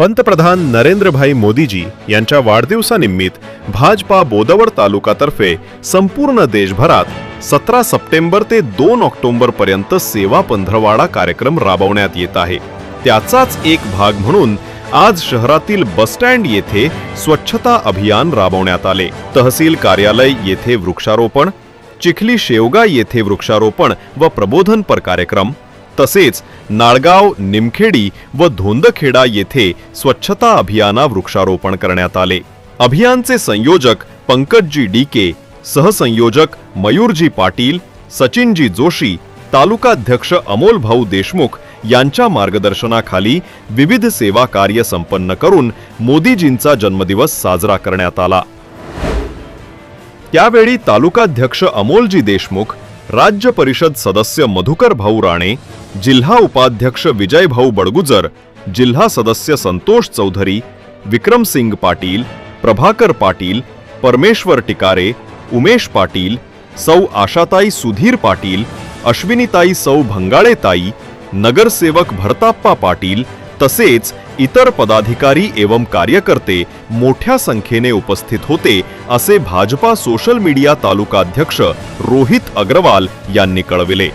पंतप्रधान नरेंद्रभाई मोदीजी यांच्या वाढदिवसानिमित्त भाजपा बोदवड तालुकातर्फे संपूर्ण देशभरात सतरा सप्टेंबर ते दोन ऑक्टोबर पर्यंत सेवा पंधरवाडा कार्यक्रम राबवण्यात येत आहे. त्याचाच एक भाग म्हणून आज शहरातील बसस्टँड येथे स्वच्छता अभियान राबवण्यात आले. तहसील कार्यालय येथे वृक्षारोपण चिखली शेवगा येथे वृक्षारोपण व प्रबोधनपर कार्यक्रम तसेच नाळगाव निमखेडी व धोंदखेडा येथे स्वच्छता अभियाना वृक्षारोपण करण्यात आले. अभियानचे संयोजक पंकजजी डीके सहसंयोजक मयूरजी पाटील सचिनजी जोशी तालुकाध्यक्ष अमोल भाऊ देशमुख यांच्या मार्गदर्शनाखाली विविध सेवा कार्य संपन्न करून मोदीजींचा जन्मदिवस साजरा करण्यात आला. त्यावेळी तालुकाध्यक्ष अमोलजी देशमुख राज्य परिषद सदस्य मधुकर भाऊ राणे जिल्हा उपाध्यक्ष विजयभाऊ बडगुजर जिल्हा सदस्य संतोष चौधरी विक्रमसिंग पाटील प्रभाकर पाटील परमेश्वर टिकारे उमेश पाटील सौ आशाताई सुधीर पाटील अश्विनीताई सौ भंगाळेताई नगरसेवक भरताप्पा पाटील तसेच इतर पदाधिकारी एवं कार्यकर्ते मोठ्या संख्येने उपस्थित होते असे भाजपा सोशल मीडिया तालुकाध्यक्ष रोहित अग्रवाल यांनी कळविले.